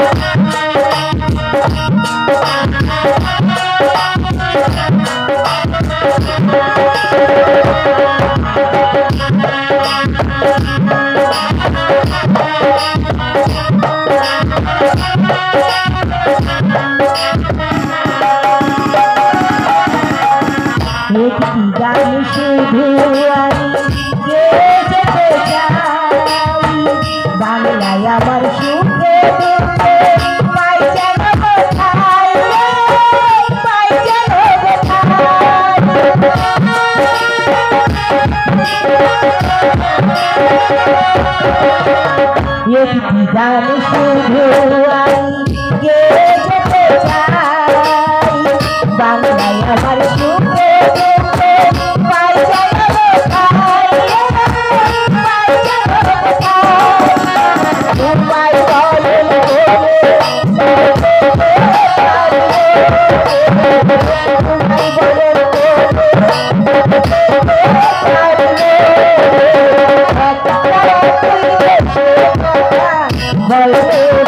Bye. বিদান শুধু গে Oh,